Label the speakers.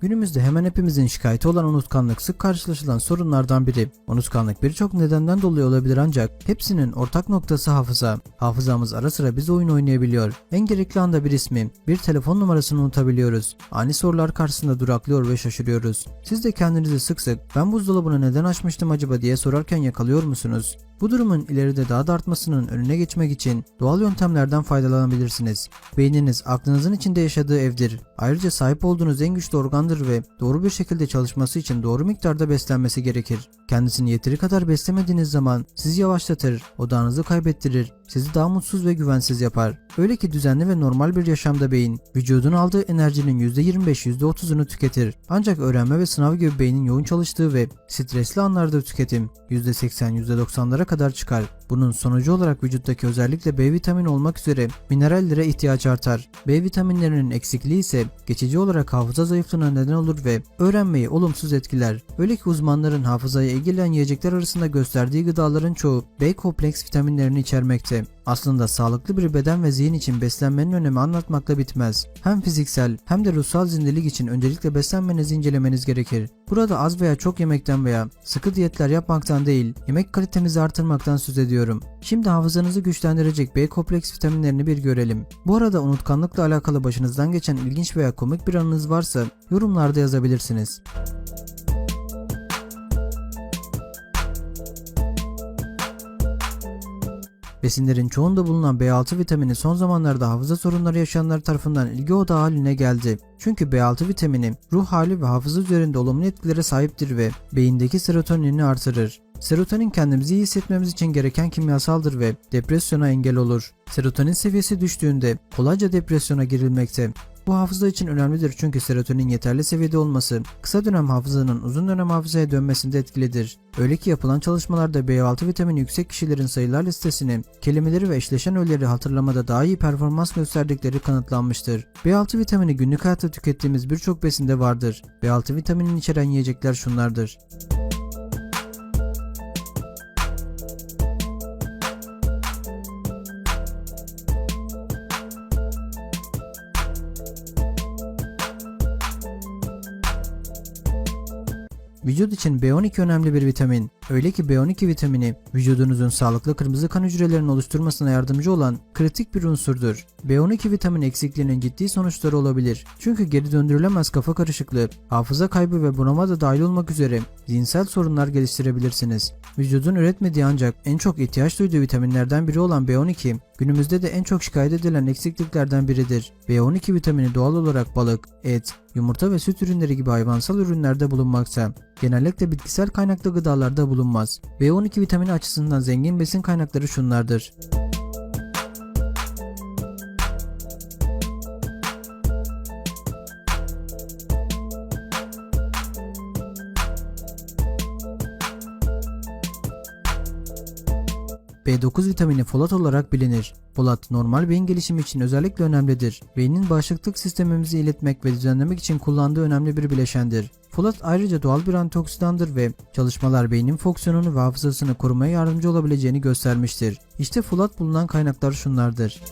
Speaker 1: Günümüzde hemen hepimizin şikayeti olan unutkanlık sık karşılaşılan sorunlardan biri. Unutkanlık birçok nedenden dolayı olabilir ancak hepsinin ortak noktası hafıza. Hafızamız ara sıra biz oyun oynayabiliyor. En gerekli anda bir ismi, bir telefon numarasını unutabiliyoruz. Ani sorular karşısında duraklıyor ve şaşırıyoruz. Siz de kendinizi sık sık ben buzdolabını neden açmıştım acaba diye sorarken yakalıyor musunuz? Bu durumun ileride daha da artmasının önüne geçmek için doğal yöntemlerden faydalanabilirsiniz. Beyniniz aklınızın içinde yaşadığı evdir. Ayrıca sahip olduğunuz en güçlü organdır ve doğru bir şekilde çalışması için doğru miktarda beslenmesi gerekir. Kendisini yeteri kadar beslemediğiniz zaman sizi yavaşlatır, odağınızı kaybettirir, sizi daha mutsuz ve güvensiz yapar. Öyle ki düzenli ve normal bir yaşamda beyin, vücudun aldığı enerjinin %25-%30'unu tüketir. Ancak öğrenme ve sınav gibi beynin yoğun çalıştığı ve stresli anlarda tüketim %80-%90'lara kadar çıkar. Bunun sonucu olarak vücuttaki özellikle B vitamini olmak üzere minerallere ihtiyaç artar. B vitaminlerinin eksikliği ise geçici olarak hafıza zayıflığına neden olur ve öğrenmeyi olumsuz etkiler. Öyle ki uzmanların hafızaya ilgilen yiyecekler arasında gösterdiği gıdaların çoğu B kompleks vitaminlerini içermekte. Aslında sağlıklı bir beden ve zihin için beslenmenin önemi anlatmakla bitmez. Hem fiziksel hem de ruhsal zindelik için öncelikle beslenmenizi incelemeniz gerekir. Burada az veya çok yemekten veya sıkı diyetler yapmaktan değil, yemek kalitenizi artırmaktan söz ediyorum. Şimdi hafızanızı güçlendirecek B kompleks vitaminlerini bir görelim. Bu arada unutkanlıkla alakalı başınızdan geçen ilginç veya komik bir anınız varsa yorumlarda yazabilirsiniz. Besinlerin çoğunda bulunan B6 vitamini son zamanlarda hafıza sorunları yaşayanlar tarafından ilgi odağı haline geldi. Çünkü B6 vitamini ruh hali ve hafıza üzerinde olumlu etkilere sahiptir ve beyindeki serotonini artırır. Serotonin kendimizi iyi hissetmemiz için gereken kimyasaldır ve depresyona engel olur. Serotonin seviyesi düştüğünde kolayca depresyona girilmekte. Bu hafıza için önemlidir çünkü serotonin yeterli seviyede olması kısa dönem hafızanın uzun dönem hafızaya dönmesinde etkilidir. Öyle ki yapılan çalışmalarda B6 vitamini yüksek kişilerin sayılar listesini, kelimeleri ve eşleşen öğeleri hatırlamada daha iyi performans gösterdikleri kanıtlanmıştır. B6 vitamini günlük hayatta tükettiğimiz birçok besinde vardır. B6 vitaminini içeren yiyecekler şunlardır. Vücut için B12 önemli bir vitamin. Öyle ki B12 vitamini vücudunuzun sağlıklı kırmızı kan hücrelerinin oluşturmasına yardımcı olan kritik bir unsurdur. B12 vitamin eksikliğinin ciddi sonuçları olabilir. Çünkü geri döndürülemez kafa karışıklığı, hafıza kaybı ve bunama da dahil olmak üzere zihinsel sorunlar geliştirebilirsiniz. Vücudun üretmediği ancak en çok ihtiyaç duyduğu vitaminlerden biri olan B12, günümüzde de en çok şikayet edilen eksikliklerden biridir. B12 vitamini doğal olarak balık, et, yumurta ve süt ürünleri gibi hayvansal ürünlerde bulunmakta. Genellikle bitkisel kaynaklı gıdalarda bulunmaz. B12 vitamini açısından zengin besin kaynakları şunlardır. B9 vitamini folat olarak bilinir. Folat normal beyin gelişimi için özellikle önemlidir. Beynin bağışıklık sistemimizi iletmek ve düzenlemek için kullandığı önemli bir bileşendir. Folat ayrıca doğal bir antioksidandır ve çalışmalar beynin fonksiyonunu ve hafızasını korumaya yardımcı olabileceğini göstermiştir. İşte folat bulunan kaynaklar şunlardır.